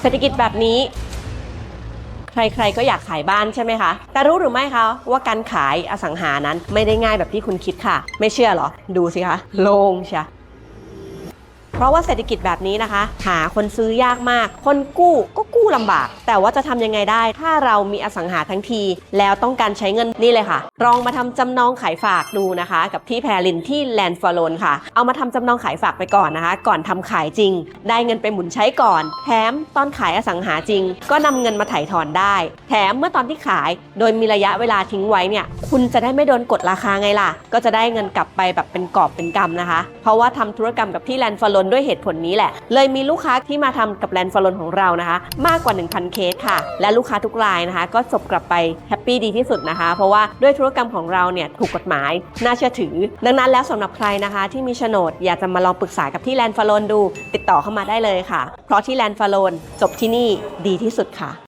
เศรษฐกิจแบบนี้ ใครๆก็อยากขายบ้านใช่ไหมคะ แต่รู้หรือไม่คะว่าการขายอสังหานั้นไม่ได้ง่ายแบบที่คุณคิดค่ะ ไม่เชื่อเหรอ ดูสิคะ โล่งใช่ เพราะว่าเศรษฐกิจแบบนี้นะคะ หาคนซื้อยากมาก คนกู้ก็กู้ลำบาก แต่ว่าจะทำยังไงได้ ถ้าเรามีอสังหาทั้งที แล้วต้องการใช้เงินนี่เลยค่ะ ลองมาทำจำนองขายฝากดูนะคะ กับที่แพรลินที่แลนด์ฟอร์โลนค่ะ เอามาทำจำนองขายฝากไปก่อนนะคะ ก่อนทำขายจริง ได้เงินไปหมุนใช้ก่อน แถมตอนขายอสังหาจริง ก็นำเงินมาถ่ายถอนได้ แถมเมื่อตอนที่ขาย โดยมีระยะเวลาทิ้งไว้เนี่ย คุณจะได้ไม่โดนกดราคาไงล่ะ ก็จะได้เงินกลับไปแบบเป็นกอบเป็นกำนะคะ เพราะว่าทำธุรกรรมกับที่แลนด์ฟอร์โลนด้วยเหตุผลนี้แหละ เลยมีลูกค้าที่มาทำกับแลนด์ฟอนของเรานะคะ มากกว่า 1,000 เคสค่ะ และลูกค้าทุกรายนะคะ ก็จบกลับไปแฮปปี้ดีที่สุดนะคะ เพราะว่าด้วยธุรกรรมของเราเนี่ยถูกกฎหมาย น่าเชื่อถือ ดังนั้นแล้วสำหรับใครนะคะ ที่มีโฉนดอยากจะมาลองปรึกษากับที่แลนด์ฟอนดู ติดต่อเข้ามาได้เลยค่ะ เพราะที่แลนด์ฟอนจบที่นี่ดีที่สุดค่ะ